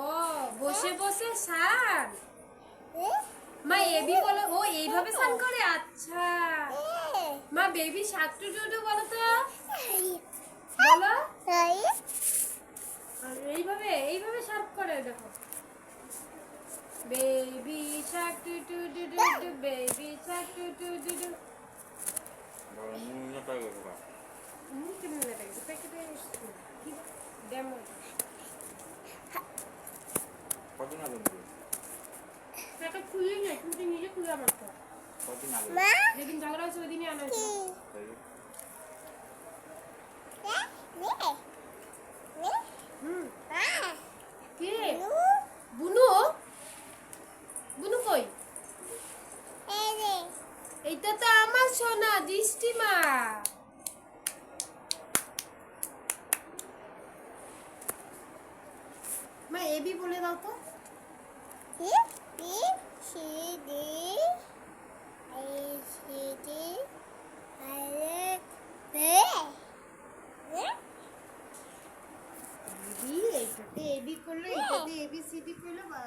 ও বসে বসে স্নান। মা এবি বলো ও এইভাবে স্নান করে? আচ্ছা। মা বেবি শাক টু টু বলো তো। বলো। এইভাবে এইভাবে সার্ভ করে দেখো। বেবি শাক two two two two two baby শাক টু টু টু টু নুনটা করবা হুম কেমন লাগে প্যাকেটে ডেমো। কদিন আগে দিবে প্যাকেট খুলে নেই তুমি নিজে খুলে আমার তো কদিন আগে? যেদিন ঝগড়া হয়েছে ওই দিনই আনা হয়েছে তাই হুম। কে? বুনু? বুনু? কই? এইটা তো আমার সোনা দৃষ্টি মা মা এবি বলে দাও তো। এবি এইটাতে এবি করলে এইটাতে এবি সিডি করলে বা